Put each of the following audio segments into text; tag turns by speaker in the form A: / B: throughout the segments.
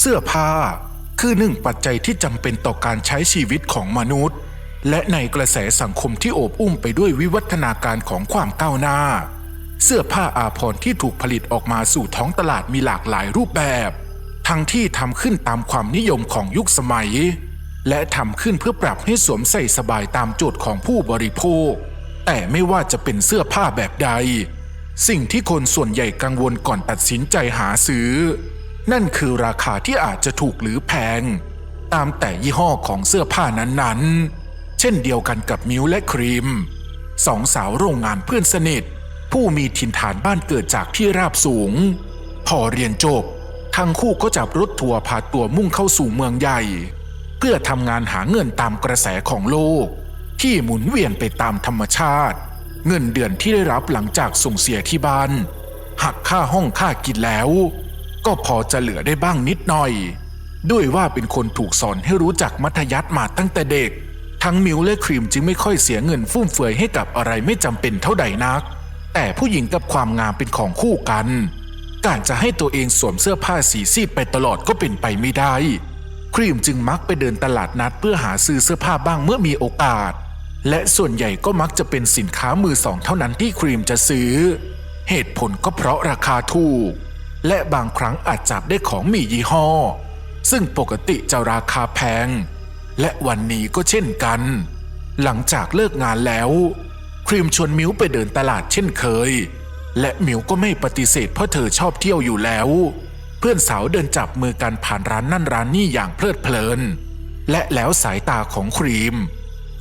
A: เสื้อผ้าคือหนึ่งปัจจัยที่จำเป็นต่อการใช้ชีวิตของมนุษย์ และในกระแสสังคมที่โอบอุ้มไปด้วยวิวัฒนาการของความก้าวหน้า เสื้อผ้าอาภรณ์ที่ถูกผลิตออกมาสู่ท้องตลาดมีหลากหลายรูปแบบ ทั้งที่ทำขึ้นตามความนิยมของยุคสมัย และทำขึ้นเพื่อปรับให้สวมใส่สบายตามโจทย์ของผู้บริโภค แต่ไม่ว่าจะเป็นเสื้อผ้าแบบใด สิ่งที่คนส่วนใหญ่กังวลก่อนตัดสินใจหาซื้อ นั่นคือราคาที่อาจจะถูกหรือแพง ตามแต่ยี่ห้อของเสื้อผ้านั้นๆ เช่นเดียวกันกับมิวและครีม สองสาวโรงงานเพื่อนสนิท ผู้มีถิ่นฐานบ้านเกิดจากที่ราบสูง พอเรียนจบ ทั้งคู่ก็จับรถทัวร์พาตัวมุ่งเข้าสู่เมืองใหญ่ เพื่อทำงานหาเงินตามกระแสของโลก ที่หมุนเวียนไปตามธรรมชาติ เงินเดือนที่ได้รับหลังจากส่งเสียที่บ้านหักค่าห้องค่ากินแล้ว ก็พอจะเหลือได้บ้างนิดหน่อย ด้วยว่าเป็นคนถูกสอนให้รู้จักมัธยัติมาตั้งแต่เด็ก ทั้งมิวและครีมจึงไม่ค่อยเสียเงินฟุ่มเฟือยให้กับอะไรไม่จำเป็นเท่าใดนัก แต่ผู้หญิงกับความงามเป็นของคู่กัน การจะให้ตัวเองสวมเสื้อผ้าสีซีดไปตลอดก็เป็นไปไม่ได้ ครีมจึงมักไปเดินตลาดนัดเพื่อหาซื้อเสื้อผ้าบ้างเมื่อมีโอกาส และส่วนใหญ่ก็มักจะเป็นสินค้ามือสองเท่านั้นที่ครีมจะซื้อ เหตุผลก็เพราะราคาถูก และบางครั้งอาจจับได้ของมียี่ห้อ ซึ่งปกติจะราคาแพง และวันนี้ก็เช่นกัน หลังจากเลิกงานแล้ว ครีมชวนมิวไปเดินตลาดเช่นเคย และมิวก็ไม่ปฏิเสธเพราะเธอชอบเที่ยวอยู่แล้ว เพื่อนสาวเดินจับมือกันผ่านร้านนั่นร้านนี่อย่างเพลิดเพลิน และแล้วสายตาของครีม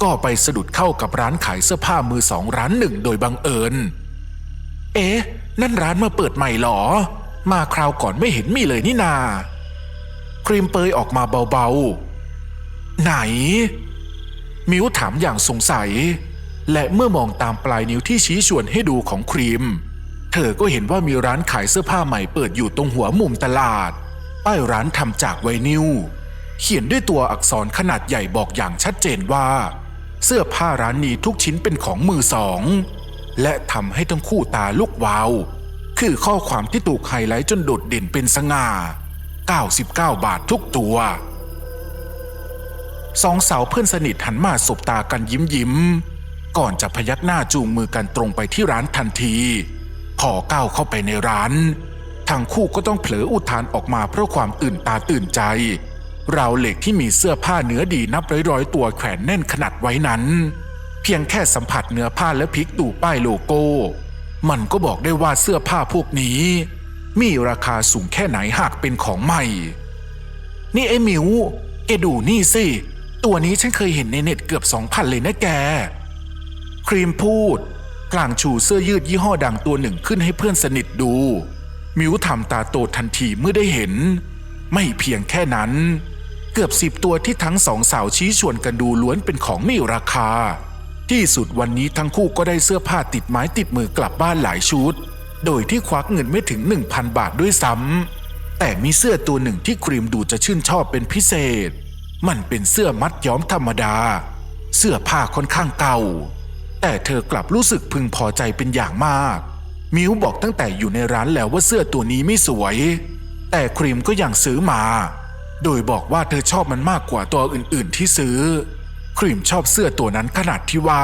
A: ก็ไปสะดุดเข้ากับร้านขายเสื้อผ้ามือสองร้านหนึ่งโดยบังเอิญ เอ๊ะ นั่นร้านมาเปิดใหม่หรอ มาคราวก่อนไม่เห็นมีเลยนี่นา ครีมเปยออกมาเบาๆ ไหน มิวถามอย่างสงสัย และเมื่อมองตามปลายนิ้วที่ชี้ชวนให้ดูของครีม เธอก็เห็นว่ามีร้านขายเสื้อผ้าใหม่เปิดอยู่ตรงหัวมุมตลาด ป้ายร้านทำจากไวนิลเขียนด้วยตัวอักษรขนาดใหญ่บอกอย่างชัดเจนว่า เสื้อผ้าร้านนี้ทุกชิ้นเป็นของมือสอง และทำให้ทั้งคู่ตาลุกวาว คือข้อความที่ถูกไฮไลท์จนโดดเด่นเป็นสง่า 99 บาททุกตัว สองสาวเพื่อนสนิทหันมาสบตากันยิ้มยิ้ม ก่อนจะพยักหน้าจูงมือกันตรงไปที่ร้านทันที พอก้าวเข้าไปในร้าน ทั้งคู่ก็ต้องเผลออุทานออกมาเพราะความตื่นตาตื่นใจราวเหล็กที่มีเสื้อผ้าเนื้อดีนับร้อยๆตัวแขวนแน่นขนาดไว้นั้น เพียงแค่สัมผัสเนื้อผ้าและพลิกดูป้ายโลโก้ มันก็บอกได้ว่าเสื้อผ้าพวกนี้ มีราคาสูงแค่ไหนหากเป็นของใหม่ นี่ไอ้มิวแกดูนี่สิ ตัวนี้ฉันเคยเห็นในเน็ตเกือบสองพันเลยนะแก ครีมพูดพลางชูเสื้อยืดยี่ห้อดังตัวหนึ่งขึ้นให้เพื่อนสนิทดู มิวทำตาโตทันทีเมื่อได้เห็น ไม่เพียงแค่นั้น เกือบสิบตัวที่ทั้งสองสาวชี้ชวนกันดูล้วนเป็นของมีราคา ที่สุดวันนี้ทั้งคู่ก็ได้เสื้อผ้าติดไม้ติดมือกลับบ้านหลายชุด โดยที่ควักเงินไม่ถึง 1,000 บาทด้วยซ้ำแต่มีเสื้อตัวหนึ่งที่ครีมดูจะชื่นชอบเป็นพิเศษ มันเป็นเสื้อมัดย้อมธรรมดา เสื้อผ้าค่อนข้างเก่า แต่เธอกลับรู้สึกพึงพอใจเป็นอย่างมาก มิวบอกตั้งแต่อยู่ในร้านแล้วว่าเสื้อตัวนี้ไม่สวย แต่ครีมก็ยังซื้อมา โดยบอกว่าเธอชอบมันมากกว่าตัวอื่นๆที่ซื้อ ครีมชอบเสื้อตัวนั้นขนาดที่ว่า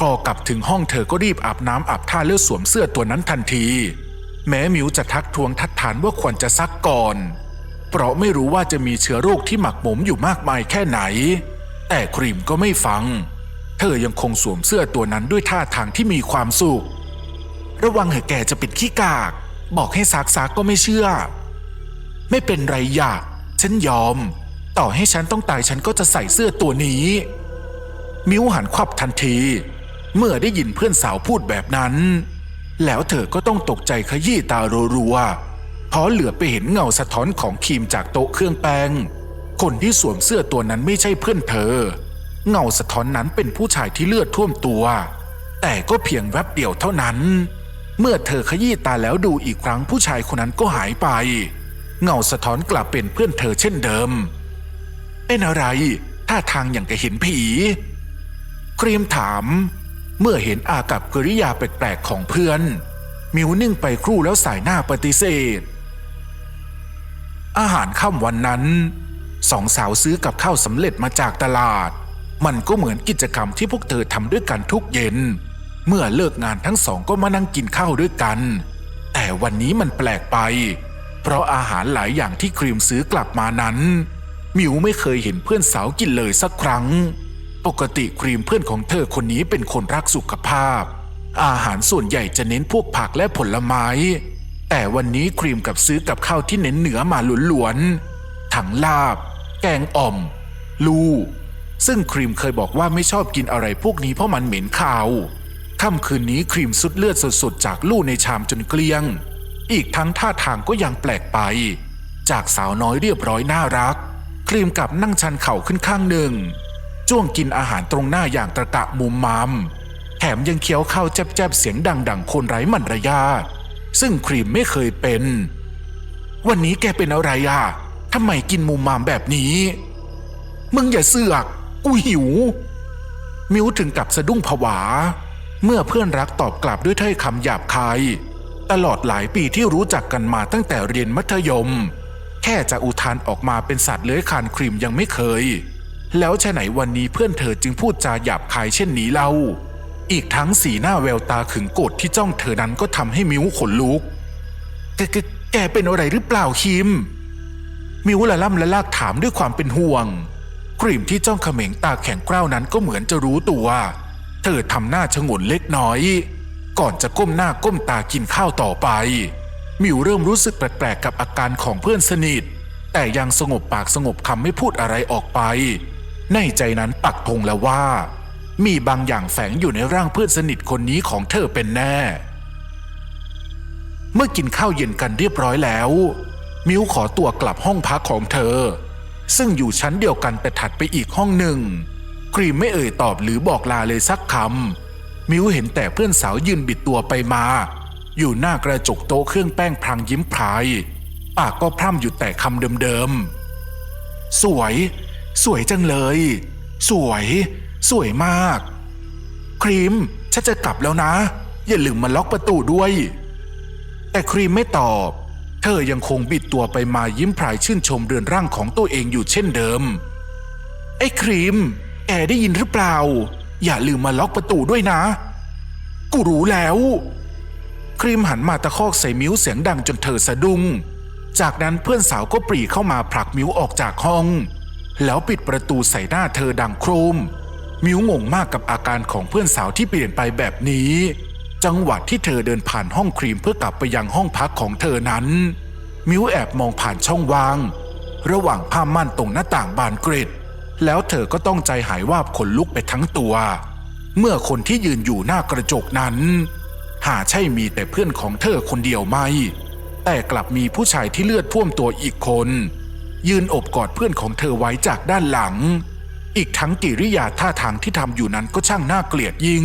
A: พอกลับถึงห้องเธอก็รีบอาบน้ำอาบท่าแล้วสวมเสื้อตัวนั้นทันที แม้มิวจะทักทวงทัดทานว่าควรจะซักก่อน เพราะไม่รู้ว่าจะมีเชื้อโรคที่หมักหมมอยู่มากมายแค่ไหน แต่ครีมก็ไม่ฟัง เธอยังคงสวมเสื้อตัวนั้นด้วยท่าทางที่มีความสุข ระวังเหอะแกจะป็นขี้กาก บอกให้ซักซักก็ไม่เชื่อ ไม่เป็นไรอยากฉันยอม ต่อให้ฉันต้องตายฉันก็จะใส่เสื้อตัวนี้ มิวหันควับทันที เมื่อได้ยินเพื่อนสาวพูดแบบนั้น แล้วเธอก็ต้องตกใจขยี้ตารัวๆเพราะเหลือไปเห็นเงาสะท้อนของครีมจากโต๊ะเครื่องแป้ง คนที่สวมเสื้อตัวนั้นไม่ใช่เพื่อนเธอ เงาสะท้อนนั้นเป็นผู้ชายที่เลือดท่วมตัว แต่ก็เพียงแวบเดียวเท่านั้น เมื่อเธอขยี้ตาแล้วดูอีกครั้งผู้ชายคนนั้นก็หายไป เงาสะท้อนกลับเป็นเพื่อนเธอเช่นเดิม เป็นอะไรท่าทางอย่างกับเห็นผี ครีมถาม เมื่อเห็นอากับกริยาแปลกๆของเพื่อน มิวนิ่งไปครู่แล้วสายหน้าปฏิเสธ อาหารค่ำวันนั้นสองสาวซื้อกับข้าวสำเร็จมาจากตลาด มันก็เหมือนกิจกรรมที่พวกเธอทำด้วยกันทุกเย็น เมื่อเลิกงานทั้งสองก็มานั่งกินข้าวด้วยกัน แต่วันนี้มันแปลกไป เพราะอาหารหลายอย่างที่ครีมซื้อกลับมานั้น มิวไม่เคยเห็นเพื่อนสาวกินเลยสักครั้ง ปกติครีมเพื่อนของเธอคนนี้เป็นคนรักสุขภาพ อาหารส่วนใหญ่จะเน้นพวกผักและผลไม้ แต่วันนี้ครีมกับซื้อกับข้าวที่เน้นเนื้อมาล้วนๆทั้งลาบ แกงอ่อม ลูซึ่งครีมเคยบอกว่าไม่ชอบกินอะไรพวกนี้เพราะมันเหม็นคาวค่ำคืนนี้ครีมสุดเลือดสดๆจากลู่ในชามจนเกลี้ยง อีกทั้งท่าทางก็ยังแปลกไป จากสาวน้อยเรียบร้อยน่ารัก รีมกลับนั่งชันเข่าขึ้นข้างหนึ่ง จ้วงกินอาหารตรงหน้าอย่างตะกะมุมมามแถมยังเคี้ยวข้าวแจบๆ เสียงดังๆ คนไร้มารยาทซึ่งครีมไม่เคยเป็น วันนี้แกเป็นอะไรอะทำไมกินมุมมามแบบนี้ มึงอย่าเสือก กูหิว มิวถึงกับสะดุ้งผวา เมื่อเพื่อนรักตอบกลับด้วยถ้อยคำหยาบคาย ตลอดหลายปีที่รู้จักกันมาตั้งแต่เรียนมัธยม แค่จะอุทานออกมาเป็นสัตว์เลื้อยคลานครีมยังไม่เคย แล้วฉะไหนวันนี้เพื่อนเธอจึงพูดจาหยาบคายเช่นนี้เล่า อีกทั้งสีหน้าแววตาขึงโกรธที่จ้องเธอนั้นก็ทำให้มิวขนลุก แกแกแกเป็นอะไรหรือเปล่าคิม มิวละล่ำละลากถามด้วยความเป็นห่วงกรีมที่จ้องเขม็งตาแข็งกร้าวนั้นก็เหมือนจะรู้ตัว เธอทำหน้าชงนเล็กน้อย ก่อนจะก้มหน้าก้มตากินข้าวต่อไป มิวเริ่มรู้สึกแปลกๆกับอาการของเพื่อนสนิท แต่ยังสงบปากสงบคำไม่พูดอะไรออกไป ในใจนั้นปักธงแล้วว่า มีบางอย่างแฝงอยู่ในร่างเพื่อนสนิทคนนี้ของเธอเป็นแน่ เมื่อกินข้าวเย็นกันเรียบร้อยแล้ว มิวขอตัวกลับห้องพักของเธอ ซึ่งอยู่ชั้นเดียวกันแต่ถัดไปอีกห้องหนึ่งครีมไม่เอ่ยตอบหรือบอกลาเลยสักคำมิวเห็นแต่เพื่อนสาวยืนบิดตัวไปมา อยู่หน้ากระจกโต๊ะเครื่องแป้งพรางยิ้มพราย ปากก็พร่ำอยู่แต่คำเดิมๆ สวย สวยจังเลย สวย สวยมาก ครีมฉันจะกลับแล้วนะ อย่าลืมมาล็อกประตูด้วย แต่ครีมไม่ตอบ เธอยังคงบิดตัวไปมายิ้มพรายชื่นชมเรือนร่างของตัวเองอยู่เช่นเดิม ไอ้ครีม แกได้ยินหรือเปล่า อย่าลืมมาล็อกประตูด้วยนะ กูรู้แล้ว ครีมหันมาตะคอกใส่มิวเสียงดังจนเธอสะดุ้ง จากนั้นเพื่อนสาวก็ปรีเข้ามาผลักมิวออกจากห้อง แล้วปิดประตูใส่หน้าเธอดังโครม มิวงงมากกับอาการของเพื่อนสาวที่เปลี่ยนไปแบบนี้ จังหวะที่เธอเดินผ่านห้องครีมเพื่อกลับไปยังห้องพักของเธอนั้น มิวแอบมองผ่านช่องว่าง ระหว่างผ้าม่านตรงหน้าต่างบานเกรดแล้วเธอก็ต้องใจหายวาบขนลุกไปทั้งตัว เมื่อคนที่ยืนอยู่หน้ากระจกนั้น หาใช่มีแต่เพื่อนของเธอคนเดียวไหม แต่กลับมีผู้ชายที่เลือดท่วมตัวอีกคน ยืนอบกอดเพื่อนของเธอไว้จากด้านหลัง อีกทั้งกิริยาท่าทางที่ทำอยู่นั้นก็ช่างน่าเกลียดยิ่ง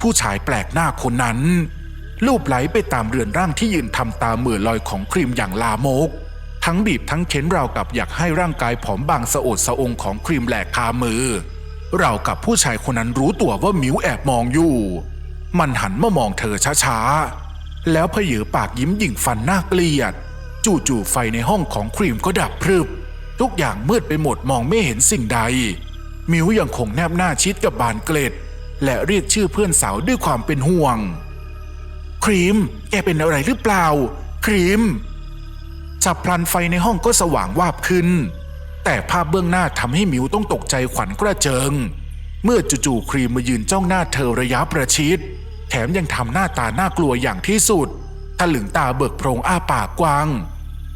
A: ผู้ชายแปลกหน้าคนนั้น ลูบไหลไปตามเรือนร่างที่ยืนทำตาเหมือลอยของครีมอย่างลามก ทั้งบีบทั้งเข็นราวกับอยากให้ร่างกายผอมบางสะโอดสะองของครีมแหลกคามือเราวกับผู้ชายคนนั้นรู้ตัวว่ามิวแอบมองอยู่ มันหันมามองเธอช้าๆ แล้วเพเยอปากยิ้มหยิ่งฟันน่าเกลียด จู่ๆไฟในห้องของครีมก็ดับพรึบ ทุกอย่างมืดไปหมดมองไม่เห็นสิ่งใด มิวยังคงแนบหน้าชิดกับบานเกล็ด และเรียกชื่อเพื่อนสาวด้วยความเป็นห่วง ครีม แกเป็นอะไรหรือเปล่า ครีมฉับพลันไฟในห้องก็สว่างวาบขึ้น แต่ภาพเบื้องหน้าทำให้มิวต้องตกใจขวัญกระเจิง เมื่อจู่ๆครีมมายืนจ้องหน้าเธอระยะประชิด แถมยังทำหน้าตาน่ากลัวอย่างที่สุดถลึงตาเบิกโพรงอ้าปากกว้าง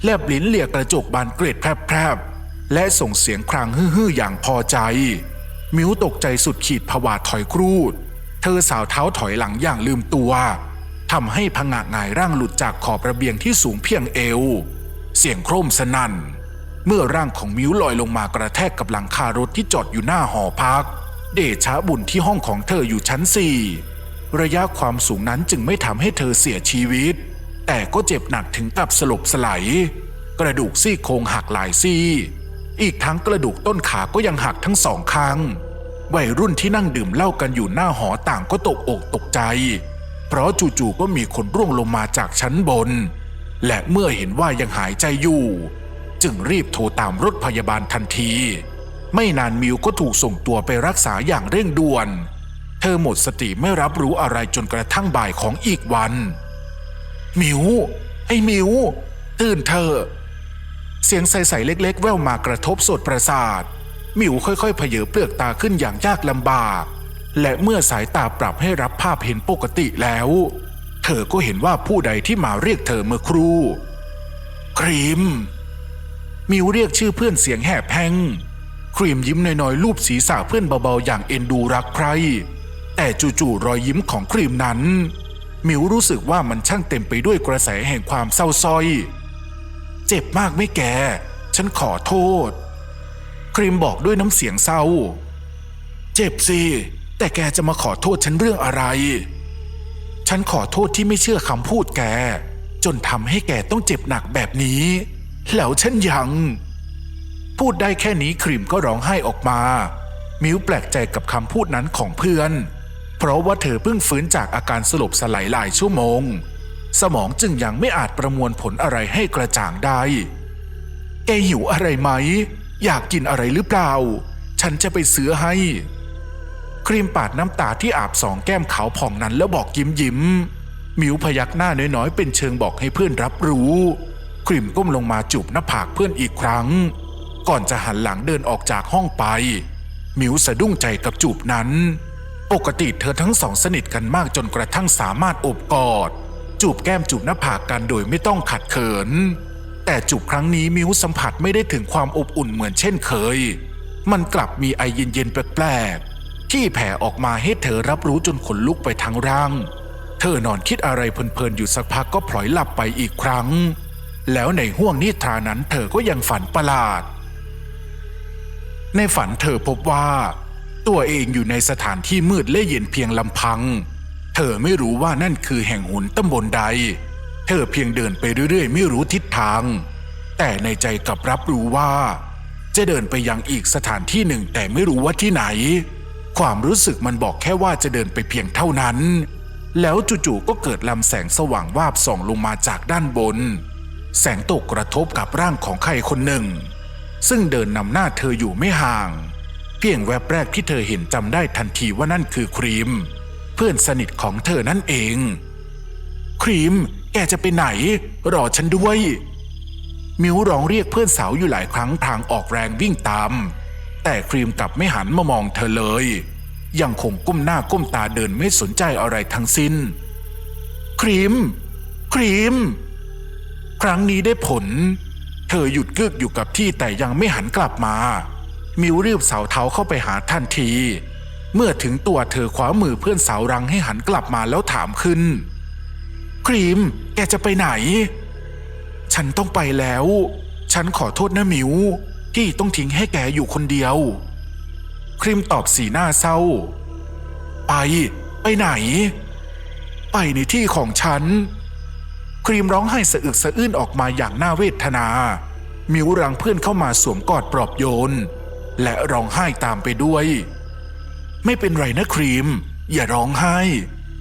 A: แลบลิ้นเหลียกระจกบานเกรดแพรบๆและส่งเสียงครางฮือๆอย่างพอใจ มิวตกใจสุดขีดผวาถอยครูด เธอสาวเท้าถอยหลังอย่างลืมตัวทำให้ผงะงายร่างหลุดจากขอบระเบียงที่สูงเพียงเอว เสียงโครมสนั่น เมื่อร่างของมิวลอยลงมากระแทกกับหลังคารถที่จอดอยู่หน้าหอพัก เดชะบุญที่ห้องของเธออยู่ชั้นสี่ ระยะความสูงนั้นจึงไม่ทำให้เธอเสียชีวิต แต่ก็เจ็บหนักถึงกับสลบสลายกระดูกซี่โครงหักหลายซี่ อีกทั้งกระดูกต้นขาก็ยังหักทั้งสองข้างวัยรุ่นที่นั่งดื่มเหล้ากันอยู่หน้าหอต่างก็ตกอกตกใจ เพราะจู่ๆก็มีคนร่วงลงมาจากชั้นบน และเมื่อเห็นว่ายังหายใจอยู่ จึงรีบโทรตามรถพยาบาลทันที ไม่นานมิวก็ถูกส่งตัวไปรักษาอย่างเร่งด่วน ธอหมดสติไม่รับรู้อะไรจนกระทั่งบ่ายของอีกวัน มิวไอ้มิวตื่นเธอ เสียงใสๆเล็ก ๆ แว่วมากระทบสดประสาท มิวค่อยๆเผยเปลือกตาขึ้นอย่างยากลำบาก และเมื่อสายตาปรับให้รับภาพเห็นปกติแล้ว เธอก็เห็นว่าผู้ใดที่มาเรียกเธอเมื่อครู่ครีม มิวเรียกชื่อเพื่อนเสียงแหบแห้งครีมยิ้มน้อยๆลูบศีรษะเพื่อนเบาๆอย่างเอ็นดูรักใคร แต่จู่ๆรอยยิ้มของครีมนั้น มิวรู้สึกว่ามันช่างเต็มไปด้วยกระแสแห่งความเศร้าส้อย เจ็บมากไม่แก ฉันขอโทษ ครีมบอกด้วยน้ำเสียงเศร้า เจ็บสิ แต่แกจะมาขอโทษฉันเรื่องอะไร ฉันขอโทษที่ไม่เชื่อคำพูดแก จนทำให้แกต้องเจ็บหนักแบบนี้ แล้วฉันยัง พูดได้แค่นี้ครีมก็ร้องไห้ออกมา มิวแปลกใจกับคำพูดนั้นของเพื่อน เพราะว่าเธอเพิ่งฟื้นจากอาการสลบสลายหลายชั่วโมง สมองจึงยังไม่อาจประมวลผลอะไรให้กระจ่างได้ แกหิวอะไรไหม อยากกินอะไรหรือเปล่า ฉันจะไปซื้อให้ ครีมปาดน้ำตาที่อาบสองแก้มขาวผ่องนั้นแล้วบอกยิ้มยิ้มมิวพยักหน้าน้อยๆ เป็นเชิงบอกให้เพื่อนรับรู้ ครีมก้มลงมาจูบหน้าผากเพื่อนอีกครั้ง ก่อนจะหันหลังเดินออกจากห้องไป มิวสะดุ้งใจกับจูบนั้น ปกติเธอทั้งสองสนิทกันมากจนกระทั่งสามารถอบกอด จูบแก้มจูบหน้าผากกันโดยไม่ต้องขัดเขิน แต่จูบครั้งนี้มิวสัมผัสไม่ได้ถึงความอบอุ่นเหมือนเช่นเคย มันกลับมีไอเย็นๆแปลกๆที่แผ่ออกมาให้เธอรับรู้จนขนลุกไปทั้งร่าง เธอนอนคิดอะไรเพลินๆอยู่สักพักก็พลอยหลับไปอีกครั้ง แล้วในห้วงนิทรานั้นเธอก็ยังฝันประหลาด ในฝันเธอพบว่า ตัวเองอยู่ในสถานที่มืดและเย็นเพียงลำพัง เธอไม่รู้ว่านั่นคือแห่งหุนตำบลใด เธอเพียงเดินไปเรื่อยๆ ไม่รู้ทิศทาง แต่ในใจกลับรับรู้ว่า จะเดินไปยังอีกสถานที่หนึ่งแต่ไม่รู้ว่าที่ไหน ความรู้สึกมันบอกแค่ว่าจะเดินไปเพียงเท่านั้น แล้วจู่ๆก็เกิดลำแสงสว่างวาบส่องลงมาจากด้านบน แสงตกกระทบกับร่างของใครคนหนึ่ง ซึ่งเดินนำหน้าเธออยู่ไม่ห่าง พียงแวบแรกที่เธอเห็นจำได้ทันทีว่านั่นคือครีม เพื่อนสนิทของเธอนั่นเอง ครีม แกจะไปไหน รอฉันด้วย มิวร้องเรียกเพื่อนสาวอยู่หลายครั้งทางออกแรงวิ่งตาม แต่ครีมกลับไม่หันมามองเธอเลย ยังคงก้มหน้าก้มตาเดินไม่สนใจอะไรทั้งสิ้น ครีม ครีม ครั้งนี้ได้ผล เธอหยุดกึกอยู่กับที่แต่ยังไม่หันกลับมา มิวรีบสาวเท้าเข้าไปหาทันที เมื่อถึงตัวเธอคว้ามือเพื่อนสาวรังให้หันกลับมาแล้วถามขึ้น ครีม แกจะไปไหน ฉันต้องไปแล้ว ฉันขอโทษนะมิวที่ต้องทิ้งให้แกอยู่คนเดียว ครีมตอบสีหน้าเศร้า ไป ไปไหน ไปในที่ของฉัน ครีมร้องไห้สะอึกสะอื้นออกมาอย่างน่าเวทนา มิวรังเพื่อนเข้ามาสวมกอดปลอบโยน และร้องไห้ตามไปด้วย ไม่เป็นไรนะครีม อย่าร้องไห้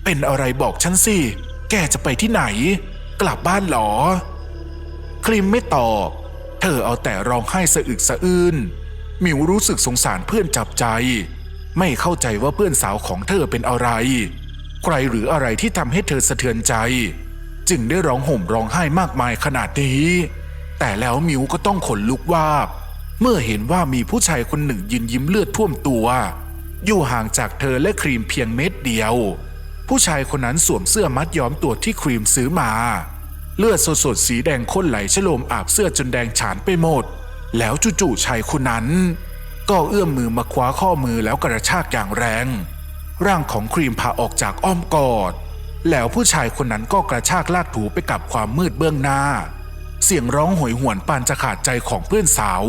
A: เป็นอะไรบอกฉันสิ แกจะไปที่ไหน กลับบ้านหรอ ครีมไม่ตอบ เธอเอาแต่ร้องไห้สะอึกสะอื้นมิวรู้สึกสงสารเพื่อนจับใจ ไม่เข้าใจว่าเพื่อนสาวของเธอเป็นอะไร ใครหรืออะไรที่ทำให้เธอสะเทือนใจ จึงได้ร้องห่มร้องไห้มากมายขนาดนี้ แต่แล้วมิวก็ต้องขนลุกวาบ เมื่อเห็นว่ามีผู้ชายคนหนึ่งยืนยิ้มเลือดท่วมตัว อยู่ห่างจากเธอและครีมเพียงเม็ดเดียว ผู้ชายคนนั้นสวมเสื้อมัดย้อมตัวที่ครีมซื้อมา เลือดสดๆสีแดงข้นไหลชโลมอาบเสื้อจนแดงฉานไปหมด แล้วจู่ๆชายคนนั้น ก็เอื้อมมือมาคว้าข้อมือแล้วกระชากอย่างแรง ร่างของครีมพาออกจากอ้อมกอด แล้วผู้ชายคนนั้นก็กระชากลากถูไปกับความมืดเบื้องหน้า เสียงร้องโหยหวนปานจะขาดใจของเพื่อนสาว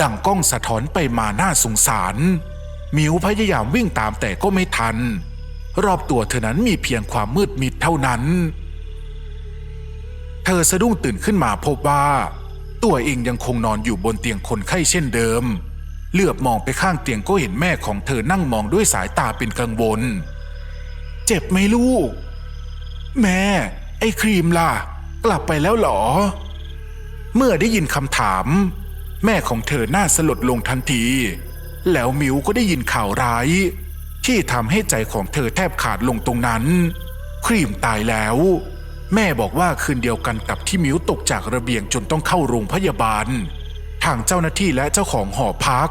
A: ดังก้องสะท้อนไปมาหน้าสงสาร มิวพยายามวิ่งตามแต่ก็ไม่ทัน รอบตัวเธอนั้นมีเพียงความมืดมิดเท่านั้น เธอสะดุ้งตื่นขึ้นมาพบว่า ตัวเองยังคงนอนอยู่บนเตียงคนไข้เช่นเดิม เหลือบมองไปข้างเตียงก็เห็นแม่ของเธอนั่งมองด้วยสายตาเป็นกังวล เจ็บไหมลูก แม่ ไอ้ครีมล่ะ กลับไปแล้วหรอ เมื่อได้ยินคำถาม แม่ของเธอหน้าสลดลงทันที แล้วมิวก็ได้ยินข่าวร้าย ที่ทำให้ใจของเธอแทบขาดลงตรงนั้น ครีมตายแล้ว แม่บอกว่าคืนเดียวกันกับที่มิวตกจากระเบียงจนต้องเข้าโรงพยาบาล ทางเจ้าหน้าที่และเจ้าของหอพัก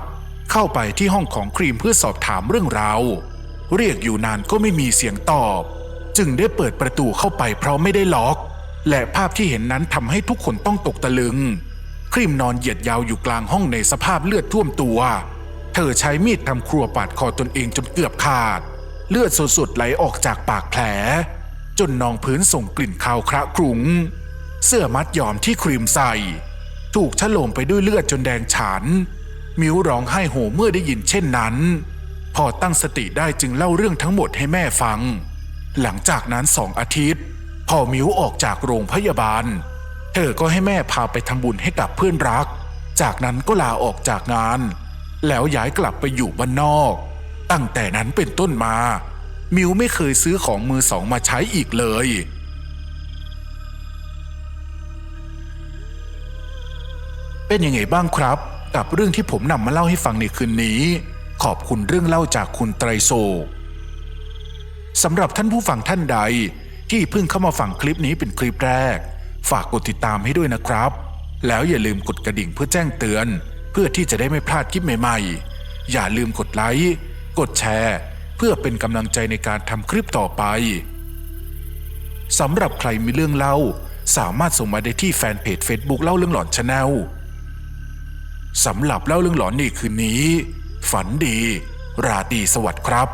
A: เข้าไปที่ห้องของครีมเพื่อสอบถามเรื่องราวเรียกอยู่นานก็ไม่มีเสียงตอบ จึงได้เปิดประตูเข้าไปเพราะไม่ได้ล็อก และภาพที่เห็นนั้นทำให้ทุกคนต้องตกตะลึง รีมนอนเหยียดยาวอยู่กลางห้องในสภาพเลือดท่วมตัว เธอใช้มีดทำครัวปาดคอตนเองจนเกือบขาด เลือดสดๆไหลออกจากปากแผล จนนองพื้นส่งกลิ่นคาวคระครุงเสื้อมัดยอมที่ครีมใส่ ถูกฉโลมไปด้วยเลือดจนแดงฉานมิวร้องไห้โหเมื่อได้ยินเช่นนั้น พอตั้งสติได้จึงเล่าเรื่องทั้งหมดให้แม่ฟัง หลังจากนั้นสองอาทิตย์ พอมิวออกจากโรงพยาบาล เธอก็ให้แม่พาไปทำบุญให้กับเพื่อนรัก จากนั้นก็ลาออกจากงาน แล้วย้ายกลับไปอยู่บ้านนอก ตั้งแต่นั้นเป็นต้นมา มิวไม่เคยซื้อของมือสองมาใช้อีกเลยเป็นยังไงบ้างครับ กับเรื่องที่ผมนำมาเล่าให้ฟังในคืนนี้ ขอบคุณเรื่องเล่าจากคุณไตรโศกสำหรับท่านผู้ฟังท่านใด ที่เพิ่งเข้ามาฟังคลิปนี้เป็นคลิปแรก ฝากกดติดตามให้ด้วยนะครับ แล้วอย่าลืมกดกระดิ่งเพื่อแจ้งเตือน เพื่อที่จะได้ไม่พลาดคลิปใหม่ๆ อย่าลืมกดไลค์กดแชร์ เพื่อเป็นกำลังใจในการทำคลิปต่อไปสำหรับใครมีเรื่องเล่า สามารถส่งมาได้ที่แฟนเพจ Facebook เล่าเรื่องหลอนชาแนลสำหรับเล่าเรื่องหลอนในคืนนี้ ฝันดี ราตรีสวัสดิ์ครับ